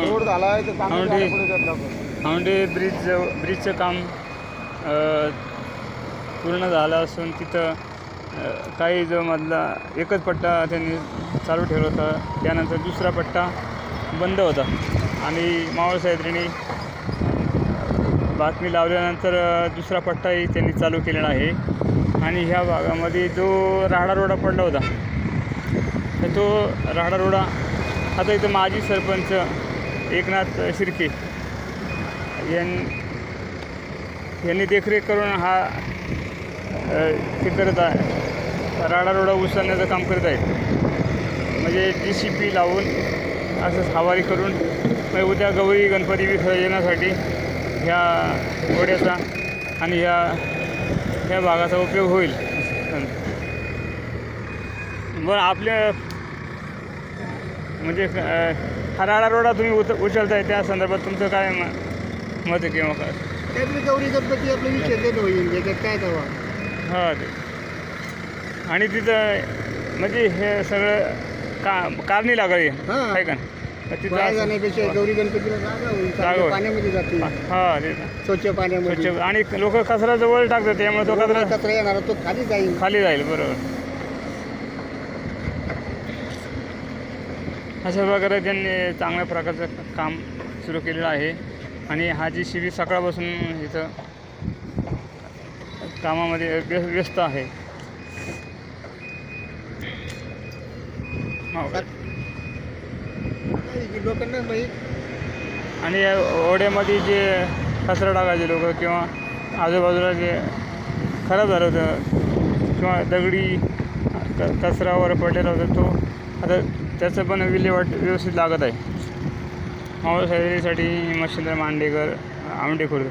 Road झाला आहे तर चांगलं औंढे. झालं पुढे जात आपण. औंढे ब्रिज ब्रिजचं काम अ, पूर्ण झालं असून तिथं अ, काही जो मधला एकच पट्टा त्यांनी चालू ठेवला होता त्यानंतर दुसरा पट्टा बंद होता आणि मावळ साहेबांनी बातमी लावल्यानंतर अ, दुसरा पट्टाही त्यांनी चालू केलेला आहे आणि ह्या भागामध्ये जो राहडा रोडा पडला होता तर तो राहडा रोडा आता इथं माजी सरपंच एकनाथ शिर्के यां यांनी देखरेख करून हा ते हे करत आहे. राडारोडा उसळण्याचं उचलण्याचं काम करत आहेत. म्हणजे जी सी पी लावून असंच हवारी करून मग उद्या गौरी गणपती विसर्जनासाठी ह्या घोड्याचा आणि ह्या ह्या भागाचा उपयोग होईल. बरं आपल्या म्हणजे अ, हा राडा तुम्ही उत उचलताय त्या संदर्भात तुमचं काय मत आहे किंवा काय? त्यातली गौरी गणपती आपलं विसर्जन होईल त्याच्यात काय तेव्हा हा ते. आणि तिथं म्हणजे हे सगळं का कारणी लागावी हां. आहे का? तिथं जाण्यापेक्षा गौरी गणपतीला जागा होईल. पाण्यामध्ये हा ते. स्वच्छ पाण्यामध्ये. स्वच्छ आणि लोक कचरा जवळ टाकतात त्यामुळे तो कचरा कचरा येणार तो खाली जाईल. खाली जाईल बरोबर. अशा प्रकारे त्यांनी चांगल्या प्रकारचं काम सुरू केलेलं आहे आणि हा जी शिबी सकाळपासून इथं कामामध्ये व्य व्यस्त आहे हो का? लोकांना आणि या ओढ्यामध्ये जे कचरा टाकायचे लोक किंवा आजूबाजूला जे खराब झालं होतं किंवा दगडी क कचरावर पडलेला होता तो आता त्याचं पण विल्हेवाट व्यवस्थित लागत आहे. मावळ शैलीसाठी मच्छिंद्र मांडेकर आमडेखुर्द